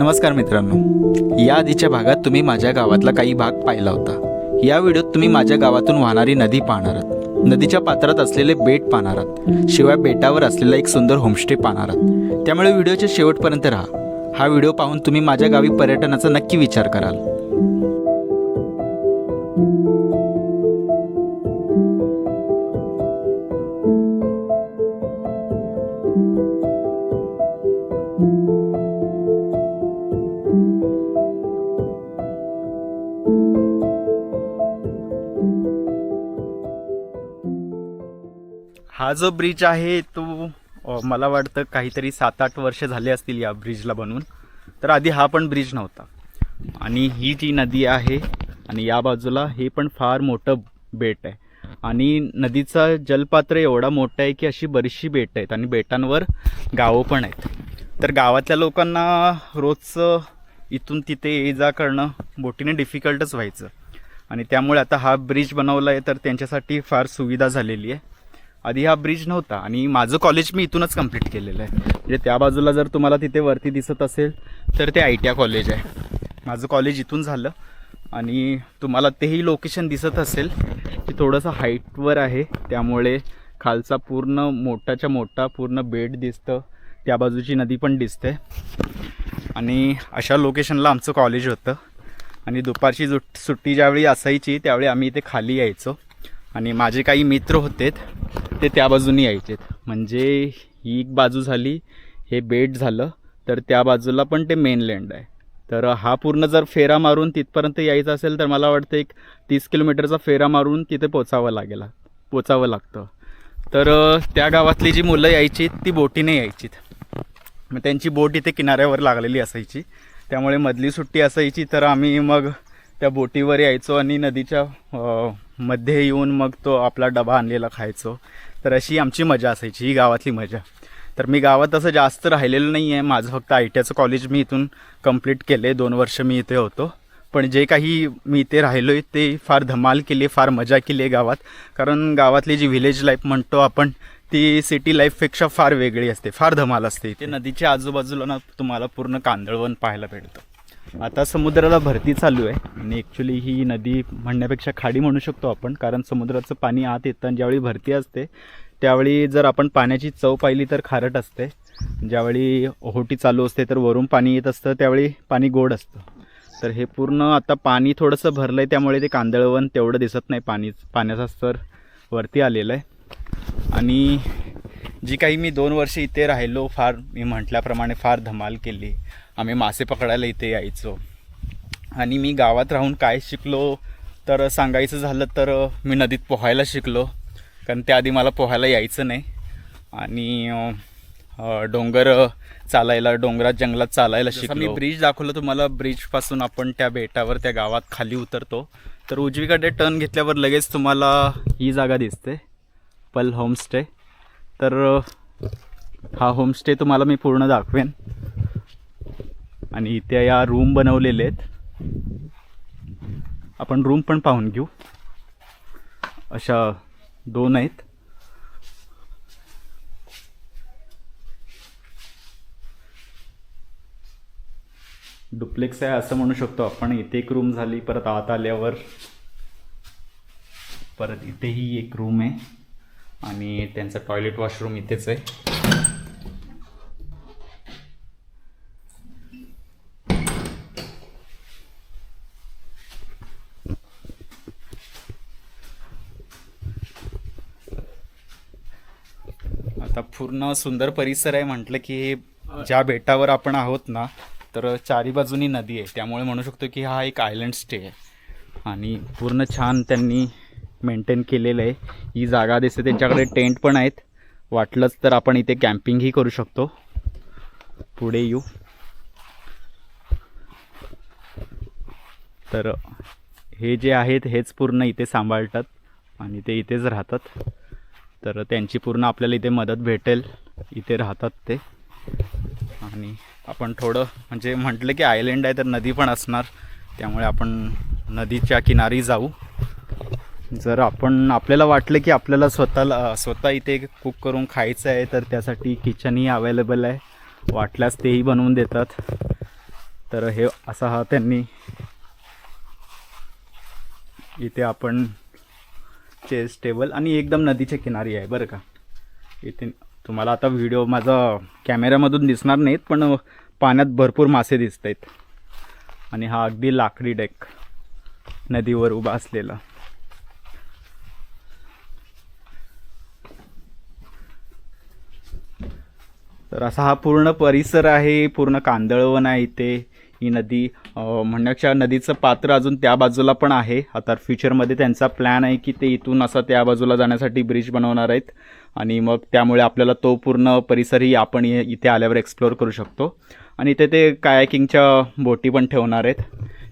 नमस्कार मित्रांनो. या आधीच्या भागात तुम्ही माझ्या गावातला काही भाग पाहिला होता. या व्हिडिओत तुम्ही माझ्या गावातून वाहणारी नदी पाहणार आहात. नदीच्या पात्रात असलेले बेट पाहणार आहात. शिवाय बेटावर असलेला एक सुंदर होमस्टे पाहणार आहात. त्यामुळे व्हिडिओच्या शेवटपर्यंत राहा. हा व्हिडिओ पाहून तुम्ही माझ्या गावी पर्यटनाचा नक्की विचार कराल. हा जो ब्रिज आहे तो मला वाटतं काहीतरी सात आठ वर्ष झाले असतील या ब्रिजला बनवून. तर आधी हा पण ब्रिज नव्हता. आणि ही जी नदी आहे आणि या बाजूला हे पण फार मोठं बेट आहे. आणि नदीचा जलपात्र एवढा मोठा आहे की अशी बरीचशी बेट आहेत आणि बेटांवर गावं पण आहेत. तर गावातल्या लोकांना रोजचं इथून तिथे ये जा करणं बोटीने डिफिकल्टच व्हायचं. आणि त्यामुळे आता हा ब्रिज बनवला आहे तर त्यांच्यासाठी फार सुविधा झालेली आहे. आधी हा ब्रिज नव्हता आणि माझं कॉलेज मी इथूनच कंप्लीट केलेलं आहे. म्हणजे त्या बाजूला जर तुम्हाला तिथे वरती दिसत असेल तर ते आय टी आय कॉलेज आहे. माझं कॉलेज इथून झालं आणि तुम्हाला तेही लोकेशन दिसत असेल की थोडंसं हाईटवर आहे. त्यामुळे खालचा पूर्ण मोठाच्या मोठा पूर्ण बेड दिसतं. त्या बाजूची नदी पण दिसते. आणि अशा लोकेशनला आमचं कॉलेज होतं. आणि दुपारची जुट सुट्टी ज्यावेळी असायची त्यावेळी आम्ही इथे खाली यायचो. आणि माझे काही मित्र होते ते त्या बाजूनी यायचेत. म्हणजे ही एक बाजू झाली हे बेट झालं तर त्या बाजूला पण ते मेनलँड आहे. तर हा पूर्ण जर फेरा मारून तिथपर्यंत यायचं असेल तर मला वाटतं एक तीस किलोमीटरचा फेरा मारून तिथे पोचावं लागेल पोचावं लागतं. तर त्या गावातली जी मुलं यायची ती बोटीने यायचीत मग त्यांची बोट इथे किनाऱ्यावर लागलेली असायची. त्यामुळे मधली सुट्टी असायची तर आम्ही मग त्या बोटीवर यायचो आणि नदीच्या मध्ये येऊन मग तो आपला डबा आणलेला खायचो. तर अशी आमची मजा असायची ही गावातली मजा. तर मी गावात असं जास्त राहिलेलं नाही आहे माझं फक्त आय टी आयचं कॉलेज मी इथून कंप्लीट केलं आहे दोन वर्ष मी इथे होतो. पण जे काही मी इथे राहिलो आहे ते फार धमाल केली आहे फार मजा केली आहे गावात. कारण गावातली जी व्हिलेज लाईफ म्हणतो आपण ती सिटी लाईफपेक्षा फार वेगळी असते. फार धमाल असते इथे. नदीच्या आजूबाजूला ना तुम्हाला पूर्ण कांदळवन पाहायला भेटतं. आता समुद्राला भरती चालू आहे. आणि ॲक्च्युली ही नदी म्हणण्यापेक्षा खाडी म्हणू शकतो आपण कारण समुद्राचं पाणी आत येतं आणि ज्यावेळी भरती असते त्यावेळी जर आपण पाण्याची चव पाहिली तर खारट असते. ज्यावेळी ओहोटी चालू असते तर वरून पाणी येत असतं त्यावेळी पाणी गोड असतं. तर हे पूर्ण आता पाणी थोडंसं भरलं आहे त्यामुळे ते कांदळवन तेवढं दिसत नाही पाणी पाण्याचा स्तर वरती आलेला आहे. आणि जी काही मी दोन वर्ष इथे राहिलो फार मी म्हटल्याप्रमाणे फार धमाल केली. आम्ही मासे पकडायला इथे यायचो. आणि मी गावात राहून काय शिकलो तर सांगायचं झालं तर मी नदीत पोहायला शिकलो. कारण त्याआधी मला पोहायला यायचं नाही. आणि डोंगर चालायला डोंगरात जंगलात चालायला शिकलो मी ब्रिज दाखवलं तुम्हाला ब्रिजपासून आपण त्या बेटावर त्या गावात खाली उतरतो. तर उजवीकडे टर्न घेतल्यावर लगेच तुम्हाला ही जागा दिसते. पल होमस्टे. तर हा होमस्टे तुम्हाला मी पूर्ण दाखवेन. आणि इथे या रूम बनवलेले आहेत. आपण रूम पण पाहून घेऊ. अशा दोन आहेत. डुप्लेक्स आहे असं म्हणू शकतो आपण. इथे एक रूम झाली परत आत आल्यावर परत इथेही एक रूम आहे. आणि त्यांचं टॉयलेट वॉशरूम इथेच आहे. आता पूर्ण सुंदर परिसर आहे. म्हटलं की ज्या बेटावर आपण आहोत ना तर चारी बाजूनी नदी आहे. त्यामुळे म्हणू शकतो की हा एक आयलंड स्टे आहे. आणि पूर्ण छान त्यांनी मेंटेन केलेलं आहे. ही जागा दिसते त्यांच्याकडे टेंट पण आहेत. वाटलंच तर आपण इथे कॅम्पिंगही करू शकतो. पुढे येऊ. तर हे जे आहेत हेच पूर्ण इथे सांभाळतात आणि ते इथेच राहतात. तर त्यांची पूर्ण आपल्याला इथे मदत भेटेल. इथे राहतात ते. आणि आपण थोडं म्हणजे म्हटलं की आयलंड आहे तर नदी पण असणार. त्यामुळे आपण नदीच्या किनारी जाऊ. जर आपण आपल्याला वाटलं की आपल्याला स्वतःला स्वतः इथे कुक करून खायचं आहे तर त्यासाठी किचनही अवेलेबल आहे. वाटल्यास तेही बनवून देतात. तर हे असा हा त्यांनी. इथे आपण चेस टेबल आणि एकदम नदीच्या किनारी आहे बरं का? इथे तुम्हाला आता व्हिडिओ माझा कॅमेऱ्यामधून दिसणार नाहीत पण पाण्यात भरपूर मासे दिसत आहेत आणि हा अगदी लाकडी डेक नदीवर उभा असलेला. तर असा हा पूर्ण परिसर आहे पूर्ण कांदळवन आहे इथे. ही नदी म्हणण्याच्या नदीचं पात्र अजून त्या बाजूला पण आहे. आता फ्युचरमध्ये त्यांचा प्लॅन आहे की ते इथून असा त्या बाजूला जाण्यासाठी ब्रिज बनवणार आहेत. आणि मग त्यामुळे आपल्याला तो पूर्ण परिसरही आपण इथे आल्यावर एक्सप्लोअर करू शकतो. आणि इथे ते कायाकिंगच्या बोटी पण ठेवणार आहेत.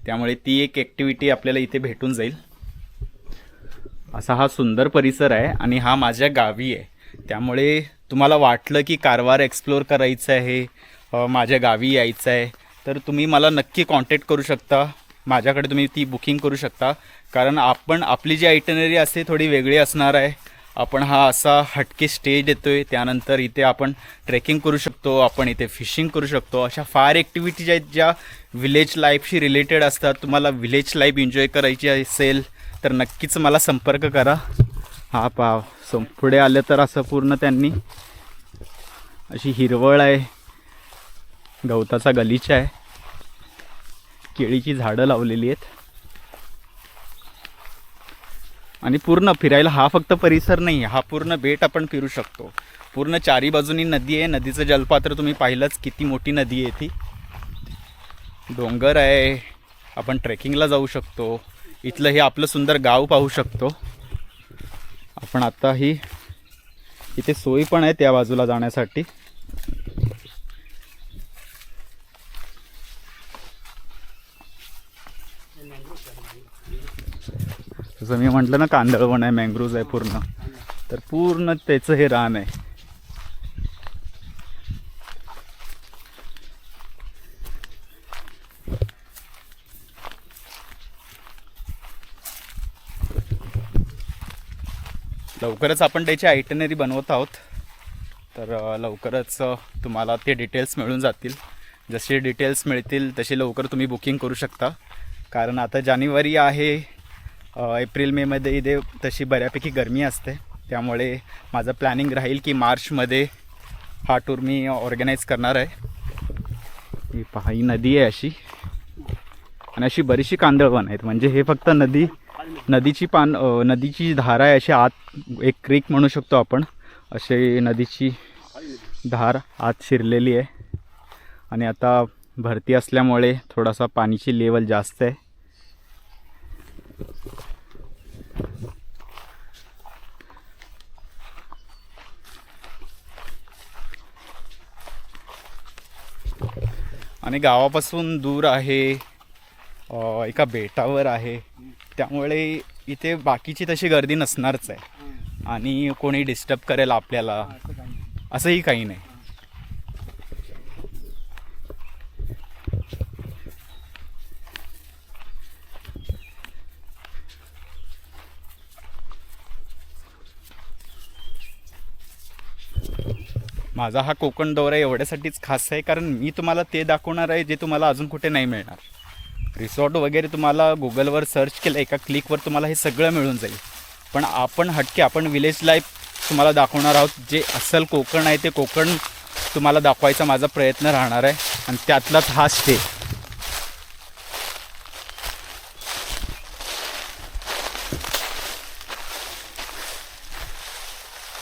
त्यामुळे ती एक ॲक्टिव्हिटी आपल्याला इथे भेटून जाईल. असा हा सुंदर परिसर आहे आणि हा माझ्या गावी आहे. त्यामुळे तुम्हाला वाटलं की कारवार एक्सप्लोअर करायचं आहे माझ्या गावी यायचं आहे तर तुम्ही मला नक्की कॉन्टॅक्ट करू शकता. माझ्याकडे तुम्ही ती बुकिंग करू शकता. कारण आपण आपली जी आयटनरी असते थोडी वेगळी असणार आहे. आपण हा असा हटके स्टे आहे त्यानंतर इथे आपण ट्रेकिंग करू शकतो आपण इथे फिशिंग करू शकतो. अशा फार ॲक्टिव्हिटीज आहेत ज्या विलेज लाईफशी रिलेटेड असतात तुम्हाला विलेज लाईफ एन्जॉय करायची असेल तर नक्कीच मला संपर्क करा. हा पा सम पुढे आलं तर असं पूर्ण त्यांनी अशी हिरवळ आहे. गवताचा गलीचा आहे. केळीची झाडं लावलेली आहेत. आणि पूर्ण फिरायला हा फक्त परिसर नाही हा पूर्ण बेट आपण फिरू शकतो. पूर्ण चारी बाजूनी नदी आहे. नदीचं जलपात्र तुम्ही पाहिलंच किती मोठी नदी आहे ती. डोंगर आहे. आपण ट्रेकिंगला जाऊ शकतो. इथलं हे आपलं सुंदर गाव पाहू शकतो. आपण आत्ताही ही इथे सोयी पण आहे त्या बाजूला जाण्यासाठी. जसं मी म्हटलं ना कांदळवण आहे मँग्रोव्ज आहे पूर्ण. तर पूर्ण त्याचं हे रान आहे. लवकरच आपण त्याची आयटनरी बनवत आहोत. तर लवकरच तुम्हाला ते डिटेल्स मिळून जातील. जसे डिटेल्स मिळतील तसे लवकर तुम्ही बुकिंग करू शकता. कारण आता जानेवारी आहे एप्रिल मेमध्ये इथे तशी बऱ्यापैकी गरमी असते. त्यामुळे माझं प्लॅनिंग राहील की मार्चमध्ये हा टूर मी ऑर्गनाईज करणार आहे. ही पहा ही नदी आहे अशी. आणि अशी बरीचशी कांदळवन आहेत. म्हणजे हे फक्त नदी नदीची पान नदीची धार आहे अशी आत एक क्रीक म्हणू शकतो आपण. अशी नदीची धार आत शिरलेली आहे. आणि आता भरती असल्यामुळे थोडासा पाणीची लेवल जास्त आहे. आणि गावापासून दूर आहे एका बेटावर आहे. त्यामुळे इथे बाकीची तशी गर्दी नसणारच आहे. आणि कोणी डिस्टर्ब करेल आपल्याला असंही काही नाही. माझा हा कोकण दौरा एवढ्यासाठीच खास आहे कारण मी तुम्हाला ते दाखवणार आहे जे तुम्हाला अजून कुठे नाही मिळणार. रिसॉर्ट वगैरे तुम्हाला गुगलवर सर्च केलं एका क्लिकवर तुम्हाला हे सगळं मिळून जाईल. पण आपण हटके आपण विलेज लाईफ तुम्हाला दाखवणार आहोत. जे असल कोकण आहे ते कोकण तुम्हाला दाखवायचा माझा प्रयत्न राहणार आहे. आणि त्यातलाच हा स्टे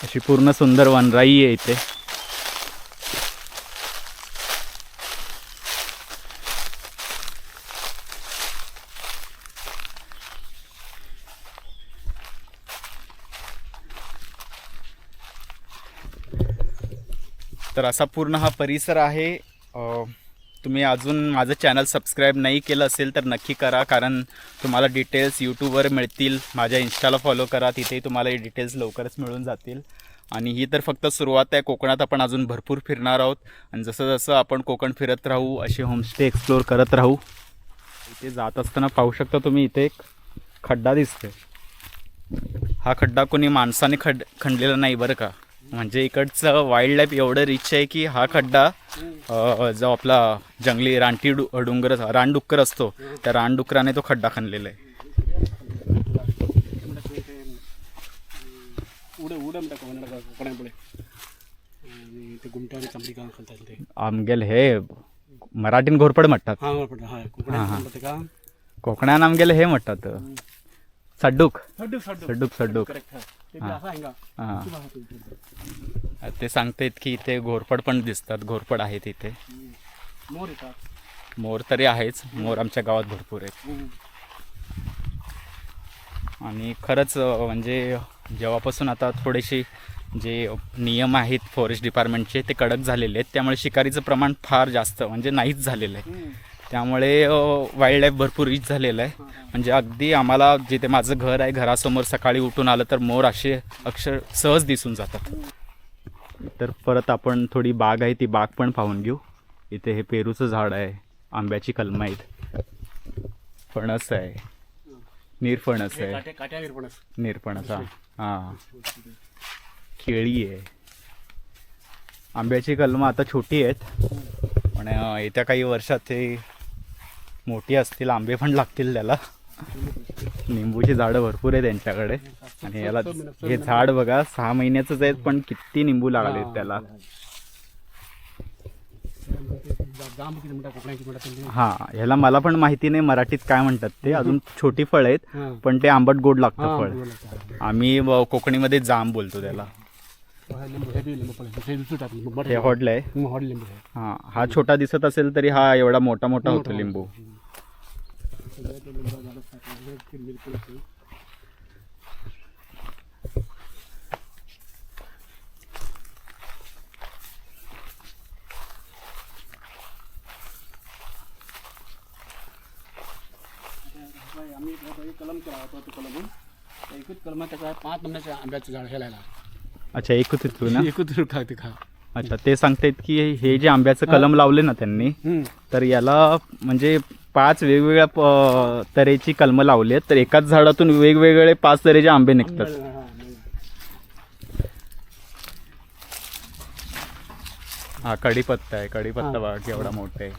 अशी पूर्ण सुंदर वनराई आहे इथे. तर असा पूर्ण हा परिसर आहे. तुम्ही अजून माझं चॅनल सबस्क्राईब नाही केलं असेल तर नक्की करा कारण तुम्हाला डिटेल्स यूट्यूबवर मिळतील. माझ्या इन्स्टाला फॉलो करा तिथेही तुम्हाला हे डिटेल्स लवकरच मिळून जातील. आणि ही तर फक्त सुरुवात आहे. कोकणात आपण अजून भरपूर फिरणार आहोत. आणि जसं जसं आपण कोकण फिरत राहू असे होमस्टे एक्सप्लोअर करत राहू इथे जात असताना पाहू शकता तुम्ही इथे एक खड्डा दिसतोय. हा खड्डा कोणी माणसाने खड खणलेला नाही बरं का? म्हणजे इकडचं वाईल्ड लाईफ एवढं रिच आहे की हा खड्डा जो आपला जंगली रानटी डु डुंगर रानडुक्कर असतो त्या रानडुकराने तो खड्डा खणलेला आहे. आमगेल हे मराठीन घोरपड म्हणतात. हा हा कोकणात आमगेले हे म्हणतात. सड्डूक. सड्डूक सड्डूक. सड्डूक करेक्ट हा. ते का? सांगतायत इथे घोरपड पण दिसतात घोरपड आहेत इथे. मोर येतात. मोर तरी आहेच मोर आमच्या गावात भरपूर आहेत. आणि खरंच म्हणजे जेव्हापासून आता थोडेसे जे नियम आहेत फॉरेस्ट डिपार्टमेंटचे ते कडक झालेले आहेत. त्यामुळे शिकारीचं प्रमाण फार जास्त म्हणजे नाहीच झालेलं आहे. त्यामुळे वाईल्ड लाईफ भरपूर रिच झालेलं आहे. म्हणजे अगदी आम्हाला जिथे माझं घर आहे घरासमोर सकाळी उठून आलं तर मोर असे अक्षर सहज दिसून जातात. तर परत आपण थोडी बाग आहे ती बाग पण पाहून घेऊ. इथे हे पेरूचं झाड आहे आंब्याची कलमं आहेत. फणस आहे. निरफणस आहे. निरपणस हा. हां. केळी आहे. आंब्याची कलमं आता छोटी आहेत. पण येत्या काही वर्षात ते मोठी असतील आंबे पण लागतील त्याला. निंबूची झाडं भरपूर आहे त्यांच्याकडे आणि याला हे झाड बघा सहा महिन्याचंच आहे पण किती निंबू लागलेत त्याला. हा ह्याला मला पण माहिती नाही मराठीत काय म्हणतात ते. अजून छोटी फळ आहेत. पण ते आंबट गोड लागतं फळ. आम्ही कोकणीमध्ये जाम बोलतो त्याला. हा, आहे. हा हा छोटा दिसत असेल तरी हा एवढा मोठा मोठा होतो लिंबू. आम्ही इथं एक कलम केला होता तो कलमून त्या एकच कलमात त्याचा पाच नंबरच्या आंब्याचं झाड अच्छा ना एकच टाकते खा अच्छा ते सांगतायत की हे जे आंब्याचं कलम लावले ना त्यांनी. तर याला म्हणजे पाच वेगवेगळ्या प- तऱ्हेची कलमं लावली आहेत. तर एकाच झाडातून वेगवेगळे पाच तऱ्हेचे आंबे निघतात. हा, कढीपत्ता आहे. कढीपत्ता. बघा केवढा मोठा आहे.